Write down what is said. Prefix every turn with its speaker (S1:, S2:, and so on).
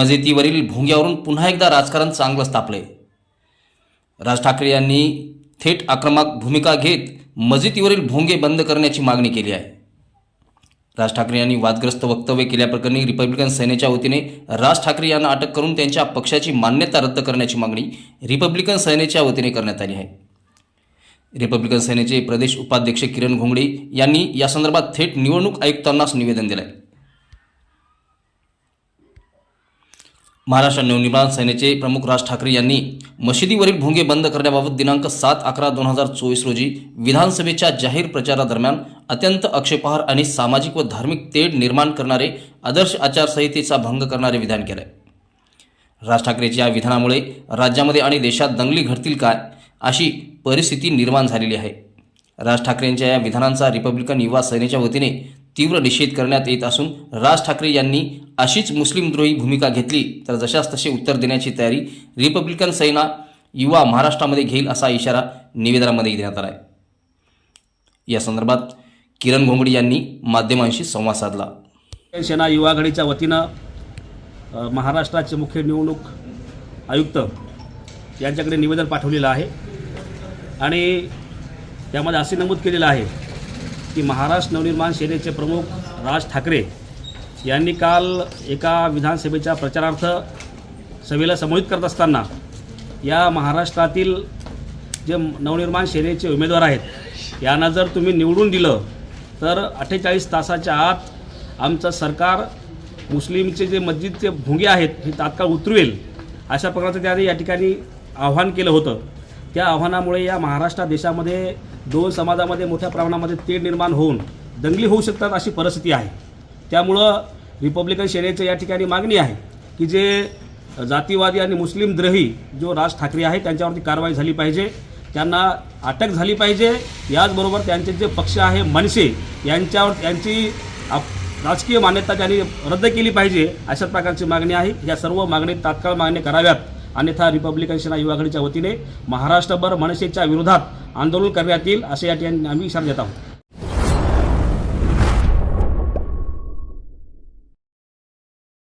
S1: मजेतीवरील भोंग्यावरून पुन्हा एकदा राजकारण चांगलंच तापले राज ठाकरे यांनी थेट आक्रमक भूमिका घेत मजेतीवरील भोंगे बंद करण्याची मागणी केली आहे. राज ठाकरे यांनी वादग्रस्त वक्तव्य केल्याप्रकरणी रिपब्लिकन सेनेच्या वतीने राज ठाकरे यांना अटक करून त्यांच्या पक्षाची मान्यता रद्द करण्याची मागणी रिपब्लिकन सेनेच्या वतीने करण्यात आली आहे. रिपब्लिकन सेनेचे प्रदेश उपाध्यक्ष किरण घोंगडे यांनी या संदर्भात थेट निवडणूक आयुक्तांनाच निवेदन दिलं आहे महाराष्ट्र नवनिर्माण सेनेचे प्रमुख राज ठाकरे यांनी मशिदीवरील भोंगे बंद करण्याबाबत दिनांक सात अकरा दोन हजार चोवीस रोजी विधानसभेच्या जाहीर प्रचारादरम्यान अत्यंत आक्षेपार्ह आणि सामाजिक व धार्मिक तेढ निर्माण करणारे आदर्श आचारसंहितेचा भंग करणारे विधान केलं राज ठाकरेच्या या विधानामुळे राज्यामध्ये आणि देशात दंगली घडतील काय अशी परिस्थिती निर्माण झालेली आहे. राज ठाकरेंच्या या विधानांचा रिपब्लिकन युवा सेनेच्या वतीने तीव्र निषेध करण्यात येत असून राज ठाकरे यांनी अशीच मुस्लिमद्रोही भूमिका घेतली तर जशास तसे उत्तर देण्याची तयारी रिपब्लिकन सेना युवा महाराष्ट्रामध्ये घेईल असा इशारा निवेदनामध्ये देण्यात आला आहे या संदर्भात किरण घोंगडी यांनी माध्यमांशी संवाद साधला.
S2: सेना युवा आघाडीच्या वतीनं महाराष्ट्राचे मुख्य निवडणूक आयुक्त यांच्याकडे निवेदन पाठवलेलं आहे आणि त्यामध्ये असे नमूद केलेलं आहे की महाराष्ट्र नवनिर्माण सेनेचे प्रमुख राज ठाकरे यांनी काल एका विधानसभेच्या प्रचारार्थ सभेला संबोधित करत असताना या महाराष्ट्रातील जे नवनिर्माण सेनेचे उमेदवार आहेत यांना जर तुम्ही निवडून दिलं तर अठ्ठेचाळीस तासाच्या आत आमचं सरकार मुस्लिमचे जे मस्जिदचे भुंगे आहेत हे तात्काळ उतरवेल अशा प्रकारचं त्याने या ठिकाणी आव्हान केलं होतं. त्या आव्हानामुळे या महाराष्ट्र देशामध्ये दोन समाजामध्ये मोठ्या प्रमाणामध्ये तेढ निर्माण होऊन दंगली होऊ शकतात अशी परिस्थिती आहे. त्यामुळं रिपब्लिकन सेनेचं या ठिकाणी मागणी आहे की जे जातीवादी आणि मुस्लिम द्रही जो राज ठाकरे आहे त्यांच्यावरती कारवाई झाली पाहिजे. त्यांना अटक झाली पाहिजे. याचबरोबर त्यांचे जे पक्ष आहे मनसे यांच्यावर यांची आप- राजकीय मान्यता त्यांनी रद्द केली पाहिजे अशा प्रकारची मागणी आहे. या सर्व मागणी तात्काळ मागणी कराव्यात. अन्यथा रिपब्लिकन सेना युवा आघाडीच्या वतीने महाराष्ट्रभर मनसेच्या विरोधात आंदोलन करण्यात येईल असे या ठिकाणी आम्ही इशारा देत आहोत.